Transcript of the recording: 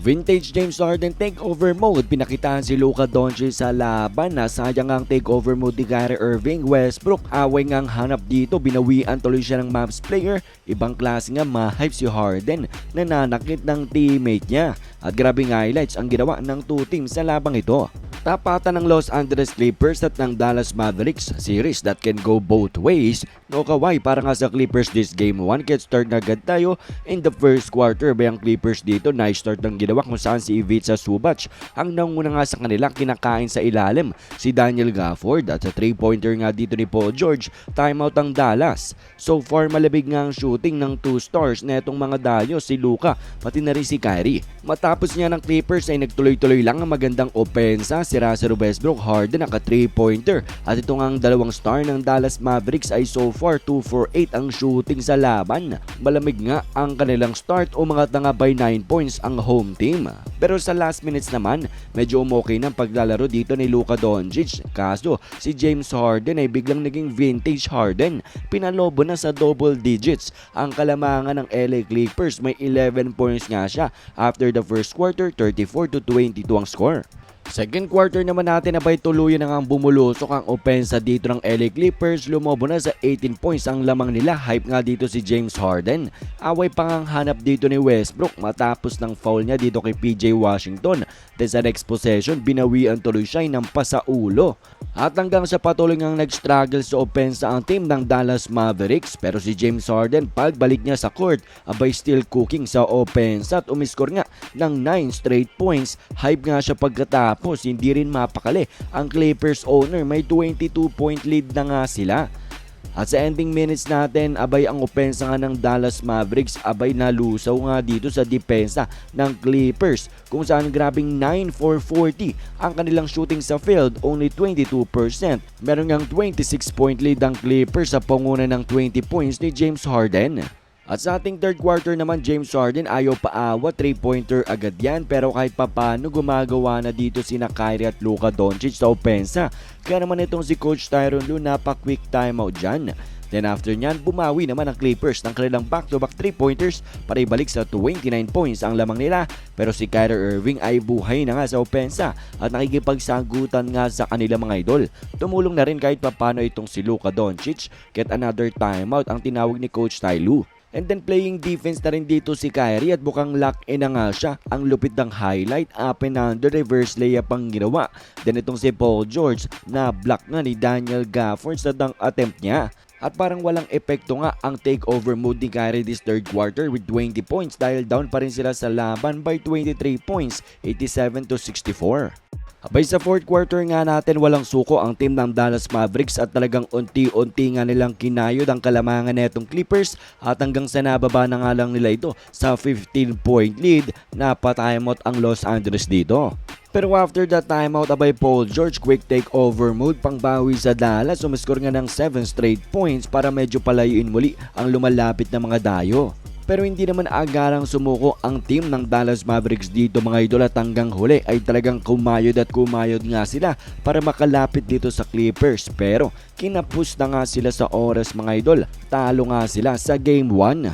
Vintage James Harden takeover mode. Pinakitahan si Luka Doncic sa laban na sayang ang takeover mode ni Kyrie Irving. Westbrook away ngang hanap dito. Binawian tuloy siya ng Mavs player. Ibang klase nga ma-hype si Harden na nanakit ng teammate niya. At grabing highlights ang ginawa ng two teams sa labang ito. Tapatan ng Los Angeles Clippers at ng Dallas Mavericks series that can go both ways. No kaway para nga sa Clippers this game 1 get start na agad tayo in the first quarter ba Clippers dito nice start ng ginawa kung saan si Ivica Subac ang nanguna nga sa kanila kinakain sa ilalim si Daniel Gafford at sa 3-pointer nga dito ni Paul George timeout ang Dallas. So far malabig nga ang shooting ng 2 stars na itong mga dayo si Luka pati na rin si Kyrie. Matapos niya ng Clippers ay nagtuloy-tuloy lang ang magandang opensa si Russell Westbrook Harden naka 3-pointer at ito nga ang dalawang star ng Dallas Mavericks ay so far 2 for 8 ang shooting sa laban. Malamig nga ang kanilang start umangat na nga by 9 points ang home team. Pero sa last minutes naman, medyo umokay ng paglalaro dito ni Luka Doncic. Kaso si James Harden ay biglang naging vintage Harden. Pinalobo na sa double digits ang kalamangan ng LA Clippers. May 11 points nga siya after the first quarter, 34 to 22 ang score. Second quarter naman natin abay tuluyan na ang bumulusok ang opensa dito ng LA Clippers. Lumobo na sa 18 points ang lamang nila. Hype nga dito si James Harden. Away pang ang hanap dito ni Westbrook matapos ng foul niya dito kay PJ Washington. Then sa next possession, binawian tuloy siya ng pasaulo. At hanggang sa patuloy ngang nag-struggle sa opensa ang team ng Dallas Mavericks. Pero si James Harden pagbalik niya sa court, abay still cooking sa opensa at umiskor nga ng 9 straight points. Hype nga siya pagkatapos, hindi rin mapakali. Ang Clippers owner may 22 point lead na nga sila. At sa ending minutes natin, abay ang opensa nga ng Dallas Mavericks, abay nalusaw nga dito sa depensa ng Clippers kung saan grabing 9 for 40 ang kanilang shooting sa field, only 22%. Meron ngang 26 point lead ang Clippers sa panguna ng 20 points ni James Harden. At sa ating third quarter naman, James Harden ayaw paawa, 3-pointer agad yan. Pero kahit papano gumagawa na dito sina Kyrie at Luka Doncic sa opensa. Kaya naman itong si Coach Tyron Lue, napa-quick timeout dyan. Then after nyan, bumawi naman ang Clippers ng kanilang back-to-back 3-pointers para ibalik sa 29 points ang lamang nila. Pero si Kyrie Irving ay buhay na nga sa opensa at nakikipagsagutan nga sa kanilang mga idol. Tumulong na rin kahit papano itong si Luka Doncic. Get another timeout ang tinawag ni Coach Ty Lue. And then playing defense na rin dito si Kyrie at bukang lock-in na nga siya. Ang lupit ng highlight, up and under reverse layup ang ginawa. Then itong si Paul George na block nga ni Daniel Gafford sa dunk attempt niya. At parang walang epekto nga ang takeover mode ni Kyrie this third quarter with 20 points dahil down pa rin sila sa laban by 23 points, 87 to 64. Abay sa fourth quarter nga natin walang suko ang team ng Dallas Mavericks at talagang unti-unti nga nilang kinayod ang kalamangan netong Clippers at hanggang sa nababa na nga lang nila ito sa 15 point lead na patayamot ang Los Angeles dito. Pero after that timeout, abay Paul George quick takeover mode pangbawi sa Dallas. Umiskor nga ng 7 straight points para medyo palayuin muli ang lumalapit na mga dayo. Pero hindi naman agarang sumuko ang team ng Dallas Mavericks dito mga idol at hanggang huli ay talagang kumayod at kumayod nga sila para makalapit dito sa Clippers. Pero kinapus na nga sila sa oras mga idol. Talo nga sila sa Game 1.